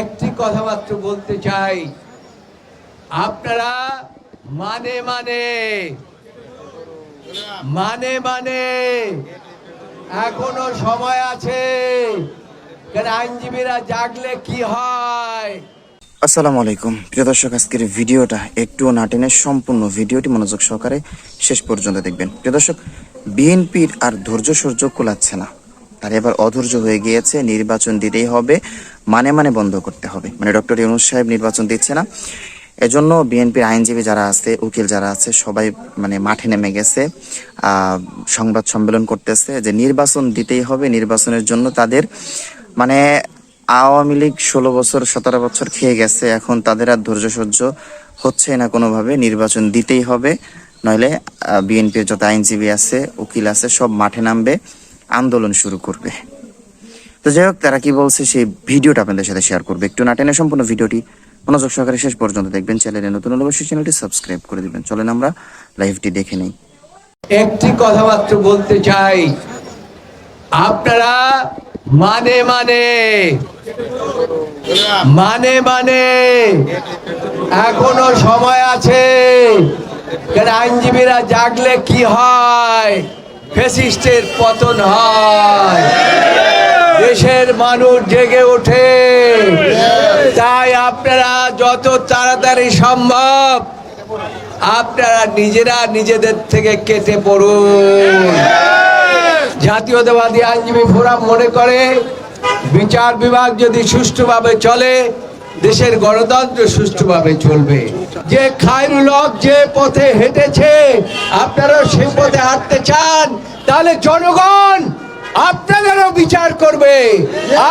একটি কথামাত্র বলতে চাই। আপনারা মানে মানে মানে মানে এখনও সময় আছে। আইনজীবীরা জাগলে কি হয়? আসসালামু আলাইকুম। প্রিয় দর্শক, আজকের ভিডিওটা একটু না টেনে সম্পূর্ণ ভিডিওটি মনোযোগ সহকারে শেষ পর্যন্ত দেখবেন। প্রিয় দর্শক, বিএনপির আর ধৈর্য সহ্য কুলাচ্ছে না। তার এবার অধৈর্য হয়ে গিয়েছে, নির্বাচন দিতেই হবে। মানে মানে বন্ধ করতে হবে। মানে ডক্টর ইউনুস সাহেব নির্বাচন দিচ্ছে না। এজন্য বিএনপির আইনজীবী যারা আছে, উকিল যারা আছে, সবাই মানে মাঠে নেমে গেছে। সংবাদ সম্মেলন করতেছে যে নির্বাচন দিতেই হবে। নির্বাচনের জন্য তাদের মানে আওয়ামী লীগ ষোলো বছর, সতেরো বছর খেয়ে গেছে। এখন তাদের আর ধৈর্য সহ্য হচ্ছে না কোনোভাবে। নির্বাচন দিতেই হবে। নইলে বিএনপির যত আইনজীবী আছে, উকিল আছে, সব মাঠে নামবে। আন্দোলন শুরু করবে। তো যাই হোক, তারা কি বলছে সেই ভিডিওটা আপনাদের সাথে শেয়ার করবে। একটু না টেনে সম্পূর্ণ ভিডিওটি মনোযোগ সহকারে শেষ পর্যন্ত দেখবেন। চ্যানেলে নতুন হলে অবশ্যই চ্যানেলটি সাবস্ক্রাইব করে দিবেন। চলেন আমরা লাইভটি দেখে নেই। একটি কথামাত্র বলতে চাই। আপনারা মানে মানে মানে মানে এখনও সময় আছে। আইনজীবীরা জাগলে কি হয়? ফেসিস্টের পতন হয়। দেশের মানুষ জেগে ওঠে। তাই আপনারা যত তাড়াতাড়ি সম্ভব আপনারা নিজেরা নিজেদের থেকে কেটে পড়ুন। জাতীয়তাবাদী আইনজীবী ফোরাম মনে করে বিচার বিভাগ যদি সুষ্ঠুভাবে চলে দেশের গণতন্ত্র সুষ্ঠুভাবে চলবে। যে খায়রুল হক যে পথে হেঁটেছে আপনারা সে পথে হাঁটতে চান তাহলে জনগণ আপনাদেরও বিচার করবে।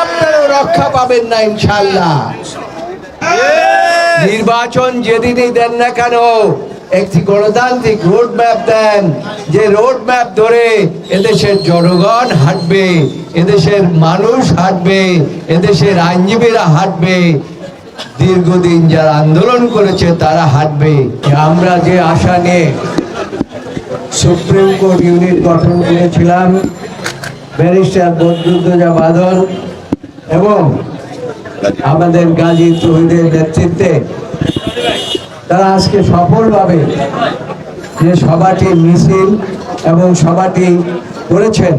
আপনারাও রক্ষা পাবেন না ইনশাল্লাহ নির্বাচন যেদিনই দেন না কেন একটি গণতান্ত্রিক রোড ম্যাপ দেন। যে রোড ম্যাপ ধরে এদেশের জনগণ হাঁটবে এদেশের মানুষ হাঁটবে এদেশের আইনজীবীরা হাঁটবে। দীর্ঘদিন যারা আন্দোলন করেছে তারা হাঁটবে। আমরা যে আশা নিয়ে সুপ্রিম কোর্ট ইউনিট গঠন করেছিলাম ব্যারিস্টার বদরুদ্দোজা বাদল এবং আমাদের গাজী তহিদের নেতৃত্বে তারা আজকে সফলভাবে যে সভাটি মিছিল এবং সভাটি করেছেন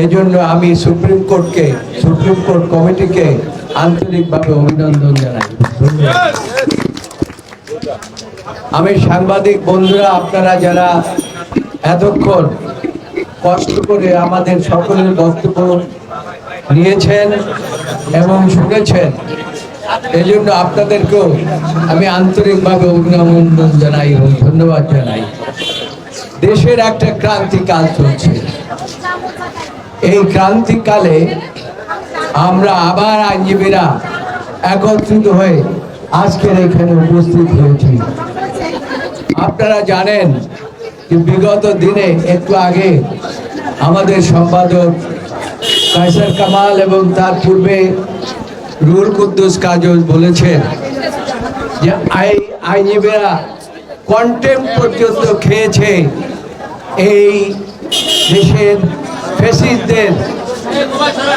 এই জন্য আমি সুপ্রিম কোর্টকে, সুপ্রিম কোর্ট কমিটিকে আন্তরিকভাবে অভিনন্দন জানাই। আমি সাংবাদিক বন্ধুরা, আপনারা যারা এতক্ষণ কষ্ট করে আমাদের সকলের বক্তব্য নিয়েছেন এবং শুনেছেন। এই জন্য আপনাদেরকেও আমি আন্তরিকভাবে অভিনন্দন জানাই এবং ধন্যবাদ জানাই। দেশের একটা ক্রান্তিকাল চলছে। এই ক্রান্তিকালে আমরা আবার আইনজীবীরা একত্রিত হয়ে আজকের এখানে উপস্থিত হয়েছি। আপনারা জানেন বিগত দিনে একটু আগে আমাদের সম্পাদক কায়সার কামাল এবং তার পূর্বে রুহুল কুদ্দুস কাজল বলেছেন যে আই আইনজীবীরা কন্টেম পর্যন্ত খেয়েছে এই দেশের ফেসিসদের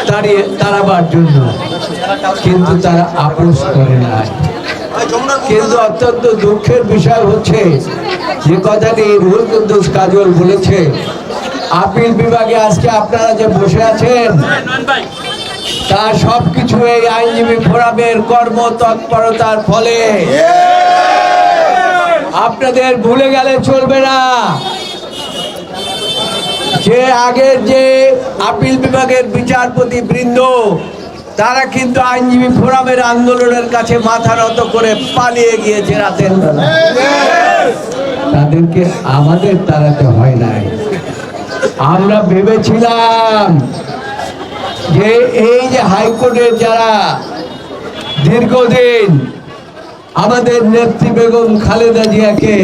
তাড়িয়ে তাড়াবার জন্য। কিন্তু তারা আপোষ করে নাই। কিন্তু অত্যন্ত দুঃখের বিষয় হচ্ছে যে কথাটি রুহুল কুদ্দুস কাজল বলেছে। আপিল বিভাগে আজকে আপনারা যে বসে আছেন তার সবকিছু এই আইনজীবী ফোরামের কর্ম তৎপরতার ফলে। আপনাদের ভুলে গেলে চলবে না। যে আগের যে আপিল বিভাগের বিচারপতি বৃন্দ, তারা কিন্তু আইনজীবী ফোরামের আন্দোলনের কাছে মাথা নত করে পালিয়ে গিয়েছে রাতের বেলা। তাদেরকে আমাদের তাড়াতে হয় নাই। আমরা ভেবেছিলাম যে এই যে হাইকোর্টের যারা দীর্ঘদিন আমাদের নেত্রী বেগম খালেদা জিয়াকে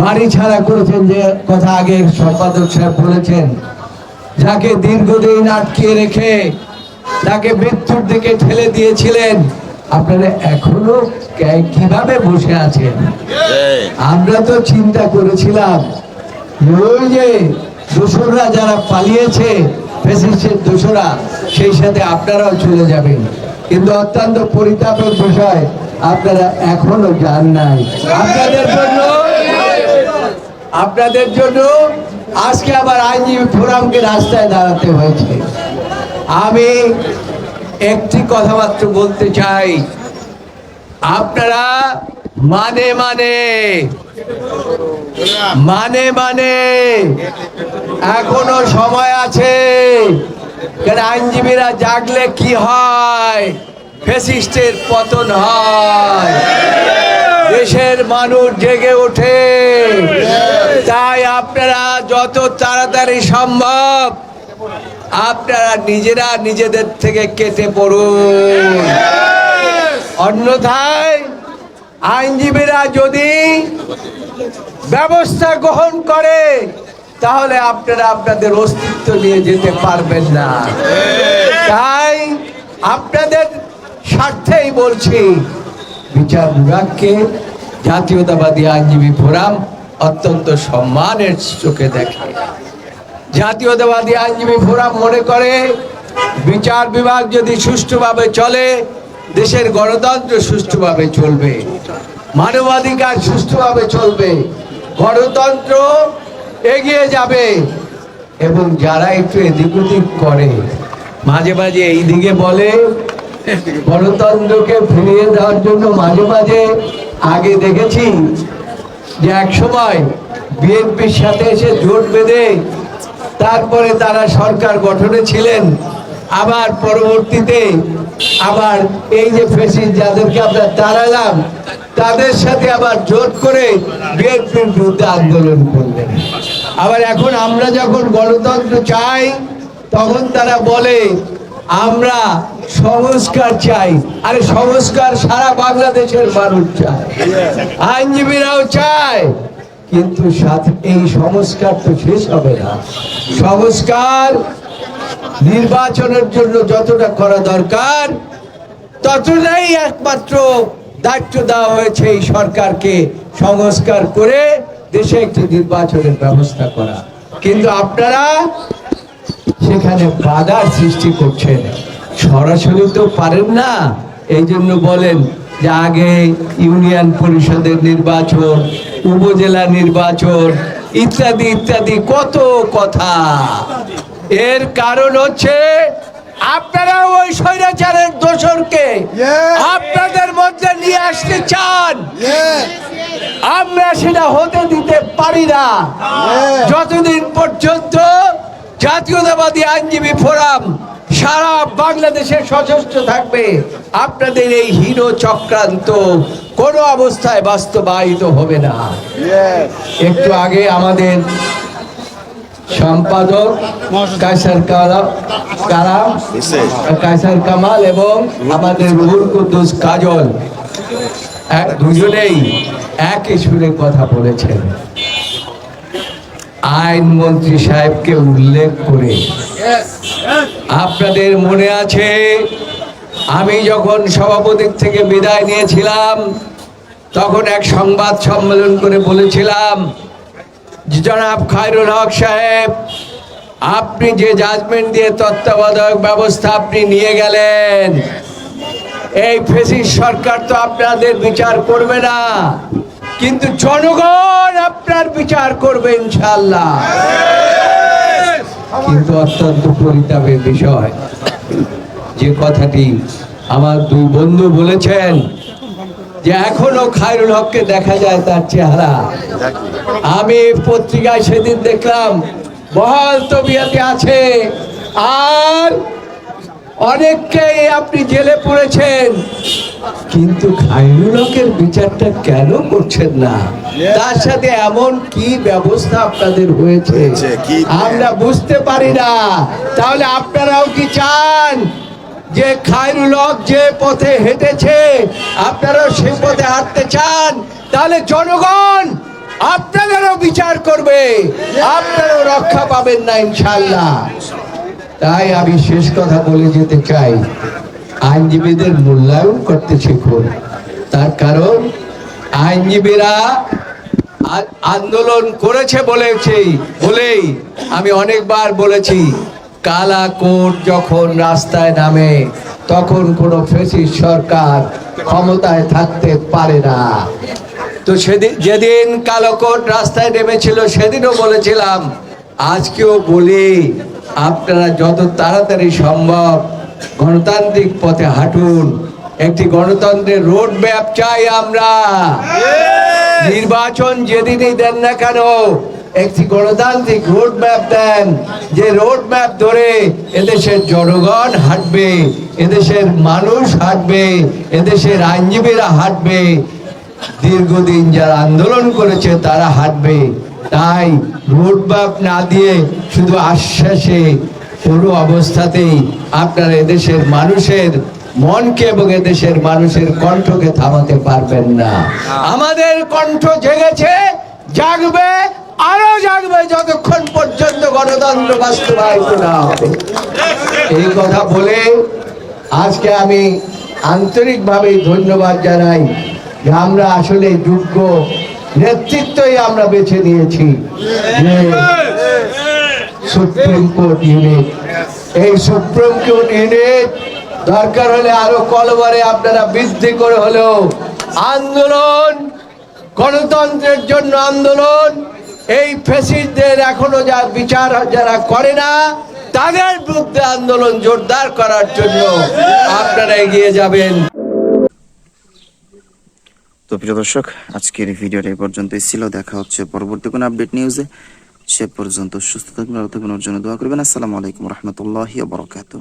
বাড়ি ছাড়া করেছেন, যে কথা আগে সম্পাদক সাহেব বলেছেন, যাকে দীর্ঘদিন আটকে রেখে তাকে মৃত্যুর দিকে ঠেলে দিয়েছিলেন আপনারা এখনও কীভাবে বসে আছেন? আমরা তো চিন্তা করেছিলাম ওই যে দোসররা যারা পালিয়েছে ফেসিস্টের দোসরা সেই সাথে আপনারাও চলে যাবেন। কিন্তু অত্যন্ত পরিতাপের বিষয় আপনারা এখনও যান নাই। আপনাদের জন্য আপনাদের জন্য আজকে আবার আইনজীবী ফোরামকে রাস্তায় দাঁড়াতে হয়েছে। আমি একটি কথামাত্র বলতে চাই। আপনারা মানে মানে মানে মানে এখনও সময় আছে। আইনজীবীরা জাগলে কি হয়? ফেসিস্টের পতন হয়। দেশের মানুষ জেগে ওঠে। তাই আপনারা যত তাড়াতাড়ি সম্ভব আপনারা নিজেরা নিজেদের থেকে কেটে পড়ুন। অন্যথায় আইনজীবীরা যদি ব্যবস্থা গ্রহণ করে তাহলে আপনারা আপনাদের অস্তিত্ব নিয়ে যেতে পারবেন না। তাই আপনাদের স্বার্থেই বলছি বিচার বিভাগকে জাতীয়তাবাদী আইনজীবী ফোরাম অত্যন্ত সম্মানের চোখে দেখে। জাতীয়তাবাদী আইনজীবী ফোরাম মনে করে, বিচার বিভাগ যদি সুষ্ঠুভাবে চলে, দেশের গণতন্ত্র সুষ্ঠুভাবে চলবে। মানবাধিকার সুষ্ঠুভাবে চলবে। গণতন্ত্র এগিয়ে যাবে এবং যারা একটু এদিক ওদিক করে, মাঝে মাঝে এই দিকে বলে, গণতন্ত্রকে ফিরিয়ে দেওয়ার জন্য মাঝে মাঝে আগে দেখেছি যে এক সময় বিএনপির সাথে এসে জোট বেঁধে তারপরে তারা সরকার গঠনে ছিলেন, আবার পরবর্তীতে আবার এই যে ফেসিস যাদেরকে আমরা তাড়ালাম, তাদের সাথে আবার জোট করে বিএনপির বিরুদ্ধে আন্দোলন করলেন। আবার এখন আমরা যখন গণতন্ত্র চাই, তখন তারা বলে, আমরা সংস্কার চাই। আরে সংস্কার সারা বাংলাদেশের মানুষ চায়। আইনজীবীরাও চায়। কিন্তু সাথে এই সংস্কার তো শেষ হবে না। সংস্কার নির্বাচনের জন্য যতটা করা দরকার, ততটাই একমাত্র দায়িত্ব দেওয়া হয়েছে এই সরকারকে সংস্কার করে দেশে একটি নির্বাচনের ব্যবস্থা করা। কিন্তু আপনারা সেখানে বাধার সৃষ্টি করছেন। সরাসরি তো পারেন না এই জন্য বলেন যে আগে ইউনিয়ন পরিষদের নির্বাচন উপজেলা নির্বাচন ইত্যাদি ইত্যাদি কত কথা। এর কারণ হচ্ছে আপনারা ওই স্বৈরাচারের দোসরকে আপনাদের মধ্যে নিয়ে আসতে চান। আমরা সেটা হতে দিতে পারি না। যতদিন পর্যন্ত জাতীয়তাবাদী আইনজীবী ফোরাম সারা বাংলাদেশে সশস্ত্র থাকবে। আপনাদের এই হিরো চক্রান্ত কোনো অবস্থায় বাস্তবায়িত হবে না। একটু আগে আমাদের সম্পাদক কায়সার কালাম, কায়সার কামাল এবং আমাদের রুহুল কুদ্দুস কাজল দুজনেই একই সুরে কথা বলেছেন। আইনমন্ত্রী সাহেবকে উল্লেখ করে। আপনাদের মনে আছে আমি যখন সভাপতির থেকে বিদায় নিয়েছিলাম তখন এক সংবাদ সম্মেলন করে বলেছিলাম জনাব খায়রুল হক সাহেব আপনি যে জাজমেন্ট দিয়ে তত্ত্বাবধায়ক ব্যবস্থা আপনি নিয়ে গেলেন এই ফেসিস সরকার তো আপনাদের বিচার করবে না। কিন্তু জনগণ আপনার বিচার করবে ইনশাল্লাহ কিন্তু অত্যন্ত পরিতাপের বিষয়, যে কথাটি আমার দুই বন্ধু বলেছেন যে এখনও খায়রুল হককে দেখা যায় তার চেহারা। আমি পত্রিকায় সেদিন দেখলাম, বহাল তবিয়াতে আছে, আর অনেককেই আপনি জেলে পড়েছেন। কিন্তু খায়রুল হকের বিচারটা কেন করছেন না? তার সাথে এমন কি ব্যবস্থা আপনাদের হয়েছে? হয়েছে, আমরা বুঝতে পারি না। তাহলে আপনারাও কি চান যে খায়রুল হক যে পথে হেঁটেছে আপনারাও সে পথে হাঁটতে চান? তাহলে জনগণ আপনাদেরও বিচার করবে। আপনারাও রক্ষা পাবেন না ইনশাল্লাহ তাই আমি শেষ কথা বলে যেতে চাই। আইনজীবীদের মূল্যায়ন করতে শিখুন। তার কারণ, আইনজীবীরা আন্দোলন করেছে বলেছি, বলেই আমি অনেকবার বলেছি কালা কোট যখন রাস্তায় নামে, তখন কোনো ফেসিস সরকার ক্ষমতায় থাকতে পারে না। তো সেদিন যেদিন কালো কোট রাস্তায় নেমেছিল, সেদিনও বলেছিলাম, আজকেও বলি আপনারা যত তাড়াতাড়ি সম্ভব গণতান্ত্রিক পথে হাঁটুন। একটি গণতন্ত্রের রোড ম্যাপ চাই আমরা। নির্বাচন যেদিনই দেন না কেন একটি গণতান্ত্রিক রোড ম্যাপ দেন। যে রোড ম্যাপ ধরে এদেশের জনগণ হাঁটবে এদেশের মানুষ হাঁটবে এদেশের আইনজীবীরা হাঁটবে। দীর্ঘদিন যারা আন্দোলন করেছে তারা হাঁটবে। তাই রোড ম্যাপ না দিয়ে শুধু আশ্বাসে কোনো অবস্থাতেই আপনারা এদেশের মানুষের মনকে এবং এদেশের মানুষের কণ্ঠকে থামাতে পারবেন না। আমাদের কণ্ঠ জেগেছে জাগবে আরও জাগবে যতক্ষণ পর্যন্ত গণতন্ত্র বাস্তবায়িত না হবে। এই কথা বলে আজকে আমি আন্তরিকভাবে ধন্যবাদ জানাই যে আমরা আসলে যোগ্য নেতৃত্বই আমরা বেছে নিয়েছি। সুপ্রিম কোর্ট ইউনিট এই সুপ্রিম কোর্ট ইউনিট দরকার হলে আরও কলবারে আপনারা বৃদ্ধি করে হলেও আন্দোলন, গণতন্ত্রের জন্য আন্দোলন, এই ফেসিসদের এখনও যা বিচার যারা করে না, তাদের বিরুদ্ধে আন্দোলন জোরদার করার জন্য আপনারা এগিয়ে যাবেন। তো প্রিয় দর্শক, আজকের ভিডিওটা এই পর্যন্তই ছিল। দেখা হচ্ছে পরবর্তী কোনো আপডেট নিউজে। সে পর্যন্ত সুস্থ থাকবেন আর থাকবেন ওর জন্য দোয়া করবেন। আসসালামু আলাইকুম রহমতুল্লাহ বরকাত